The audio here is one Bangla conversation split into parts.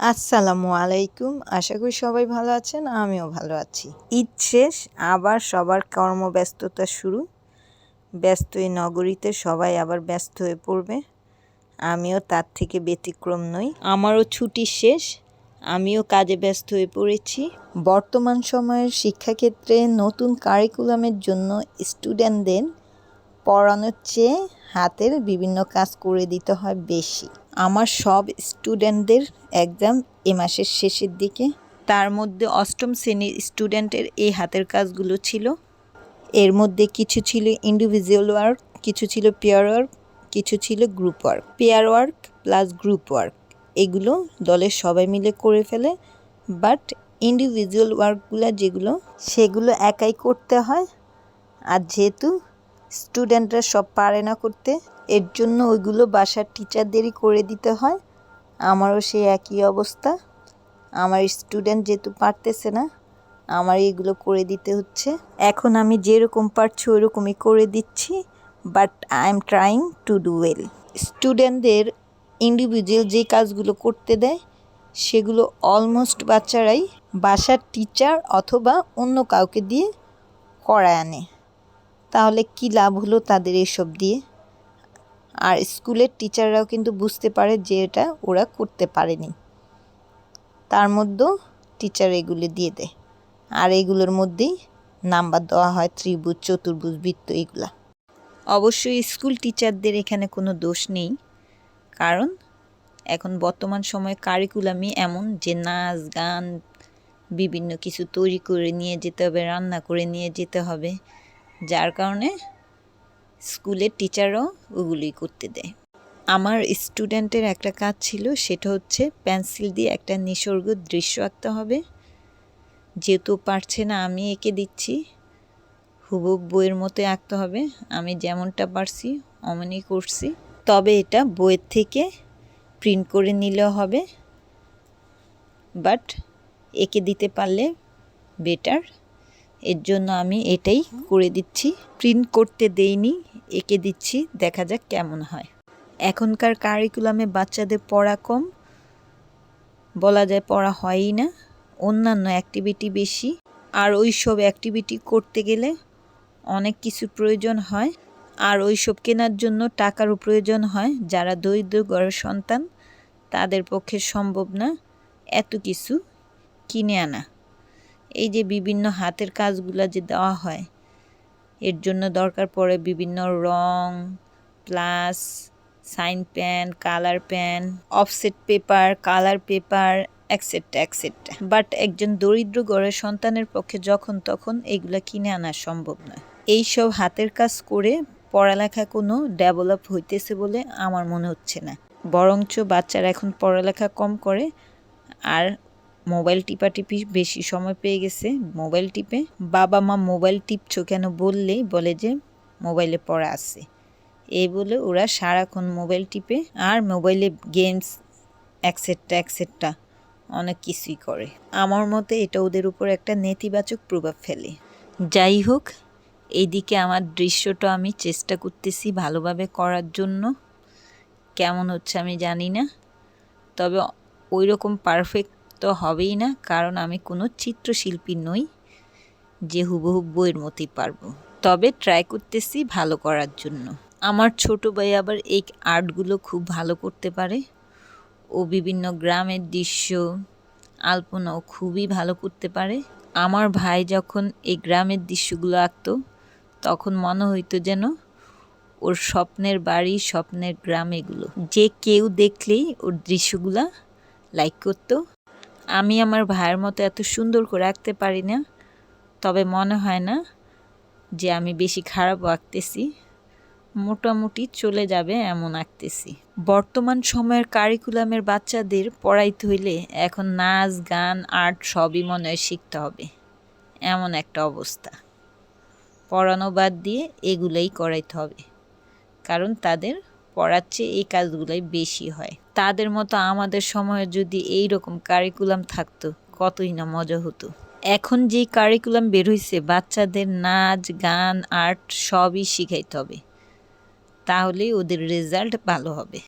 আসসালামু আলাইকুম। আশা করি সবাই ভালো আছেন, আমিও ভালো আছি। ঈদ শেষ, আবার সবার কর্মব্যস্ততা শুরু। ব্যস্ত এই নগরীতে সবাই আবার ব্যস্ত হয়ে পড়বে। আমিও তার থেকে ব্যতিক্রম নই। আমারও ছুটি শেষ, আমিও কাজে ব্যস্ত হয়ে পড়েছি। বর্তমান সময়ের শিক্ষাক্ষেত্রে নতুন কারিকুলামের জন্য স্টুডেন্টদের পড়ানোর চেয়ে হাতের বিভিন্ন কাজ করে দিতে হয় বেশি। আমার সব স্টুডেন্টদের এক্সাম এ মাসের শেষের দিকে। তার মধ্যে অষ্টম শ্রেণির স্টুডেন্টের এই হাতের কাজগুলো ছিল। এর মধ্যে কিছু ছিল ইন্ডিভিজুয়াল ওয়ার্ক কিছু ছিল পেয়ার ওয়ার্ক কিছু ছিল group work pair work plus group work এগুলো দলের সবাই মিলে করে ফেলে। বাট ইন্ডিভিজুয়াল ওয়ার্কগুলো যেগুলো, সেগুলো একাই করতে হয়। আর যেহেতু স্টুডেন্টরা সব পারে না করতে, এর জন্য ওইগুলো বাসার টিচারদেরই করে দিতে হয়। আমারও সেই একই অবস্থা। আমার স্টুডেন্ট যেহেতু পারতেছে না, আমার এগুলো করে দিতে হচ্ছে। এখন আমি যেরকম পারছি ওইরকমই করে দিচ্ছি but I am trying to do well স্টুডেন্টদের ইন্ডিভিজুয়াল যে কাজগুলো করতে দেয়, সেগুলো অলমোস্ট বাচ্চারাই বাসার টিচার অথবা অন্য কাউকে দিয়ে করায় আনে। তাহলে কী লাভ হলো তাদের এসব দিয়ে? আর স্কুলের টিচাররাও কিন্তু বুঝতে পারে যে এটা ওরা করতে পারেনি। তার মধ্যেও টিচার এগুলো দিয়ে দেয়। আর এগুলোর মধ্যেই নাম্বার দেওয়া হয়, ত্রিভুজ, চতুর্ভুজ, বৃত্ত, এগুলা। অবশ্যই স্কুল টিচারদের এখানে কোনো দোষ নেই। কারণ এখন বর্তমান সময়ে কারিকুলামই এমন যে নাচ, গান, বিভিন্ন কিছু তৈরি করে নিয়ে যেতে হবে, রান্না করে নিয়ে যেতে হবে। যার কারণে স্কুলের টিচাররাও ওগুলোই করতে দেয়। আমার স্টুডেন্টের একটা কাজ ছিল, সেটা হচ্ছে পেন্সিল দিয়ে একটা নিসর্গ দৃশ্য আঁকতে হবে। যেহেতু পারছে না, আমি এঁকে দিচ্ছি। হুবুক বইয়ের মতো আঁকতে হবে। আমি যেমনটা পারছি, অমনই করছি। তবে এটা বইয়ের থেকে প্রিন্ট করে নিলেও হবে। বাট এঁকে দিতে পারলে বেটার। এর জন্য আমি এটাই করে দিচ্ছি। প্রিন্ট করতে দেইনি, এঁকে দিচ্ছি, দেখা যাক কেমন হয়। এখনকার কারিকুলামে বাচ্চাদের পড়া কম, বলা যায় পড়া হয়ই না। অন্যান্য অ্যাক্টিভিটি বেশি। আর ওই সব অ্যাক্টিভিটি করতে গেলে অনেক কিছু প্রয়োজন হয়। আর ওই সব কেনার জন্য টাকারও প্রয়োজন হয়। যারা দরিদ্র ঘরের সন্তান, তাদের পক্ষে সম্ভব না এত কিছু কিনে আনা। এই যে বিভিন্ন হাতের কাজগুলো যে দেওয়া হয়, এর জন্য দরকার পড়ে বিভিন্ন রং, plus sign pen, colour pen, offset paper, colour paper etcetera etcetera but একজন দরিদ্র ঘরের সন্তানের পক্ষে যখন তখন এইগুলো কিনে আনা সম্ভব নয়। এই সব হাতের কাজ করে পড়ালেখা কোনো ডেভেলপ হইতেছে বলে আমার মনে হচ্ছে না। বরঞ্চ বাচ্চারা এখন পড়ালেখা কম করে আর মোবাইল টিপা টিপাটিপি বেশি সময় পেয়ে গেছে মোবাইল টিপে। বাবা মা মোবাইল টিপছো কেন বললেই বলে যে মোবাইলে পড়া আছে। এই বলে ওরা সারাক্ষণ মোবাইল টিপে আর মোবাইলে গেমস অ্যাক্সেট্রা অ্যাক্সেট্রা অনেক কিছুই করে। আমার মতে এটা ওদের উপর একটা নেতিবাচক প্রভাব ফেলে। যাই হোক এইদিকে আমার দৃশ্যটা আমি চেষ্টা করতেছি ভালোভাবে করার জন্য। কেমন হচ্ছে আমি জানি না। তবে ওই রকম পারফেক্ট তো হবেই না, কারণ আমি কোনো চিত্রশিল্পী নই যে হুবহু বইয়ের মতোই পারব। তবে ট্রাই করতেছি ভালো করার জন্য। আমার ছোট ভাই আবার এই আর্টগুলো খুব ভালো করতে পারে। ও বিভিন্ন গ্রামের দৃশ্য, আলপনাও খুবই ভালো করতে পারে। আমার ভাই যখন এই গ্রামের দৃশ্যগুলো আঁকত, তখন মনে হইতো যেন ওর স্বপ্নের বাড়ি, স্বপ্নের গ্রাম এগুলো। যে কেউ দেখলেই ওর দৃশ্যগুলা লাইক করতো। আমি আমার ভাইয়ের মতো এত সুন্দর করে আঁকতে পারি না। তবে মনে হয় না যে আমি বেশি খারাপ আঁকতেছি। মোটামুটি চলে যাবে এমন আঁকতেছি। বর্তমান সময়ের কারিকুলামের বাচ্চাদের পড়াইতে হইলে এখন নাচ, গান, আর্ট সবই মনে হয় শিখতে হবে। এমন একটা অবস্থা। পড়ানো বাদ দিয়ে এগুলাই করাইতে হবে। কারণ তাদের পড়ার চেয়ে এই কাজগুলোই বেশি হয়। তাদের মতো আমাদের সময়ে যদি এই রকম কারিকুলাম থাকতো, কতই না মজা হতো। এখন যে কারিকুলাম বের হয়েছে বাচ্চাদের নাচ, গান আর্ট সবই শিখাইতে হবে। তাহলেই ওদের রেজাল্ট ভালো হবে।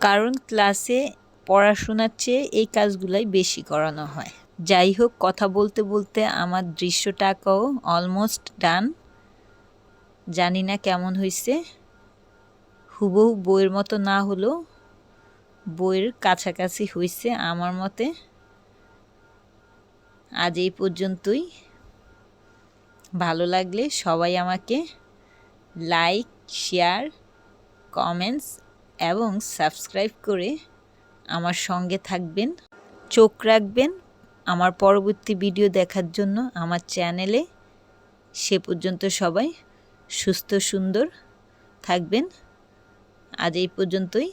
কারণ ক্লাসে পড়াশোনার চেয়ে এই কাজগুলাই বেশি করানো হয়। যাই হোক, কথা বলতে বলতে আমার দৃশ্যটা আঁকাও অলমোস্ট ডান জানি না কেমন হয়েছে হুবহু বইয়ের মতো না হলেও বইয়ের কাছাকাছি হয়েছে আমার মতে। আজ এই পর্যন্তই। ভালো লাগলে সবাই আমাকে লাইক, শেয়ার, কমেন্টস এবং সাবস্ক্রাইব করে আমার সঙ্গে থাকবেন। চোখ রাখবেন আমার পরবর্তী ভিডিও দেখার জন্য আমার চ্যানেলে। সে পর্যন্ত সবাই সুস্থ, সুন্দর থাকবেন। আজ এই পর্যন্তই।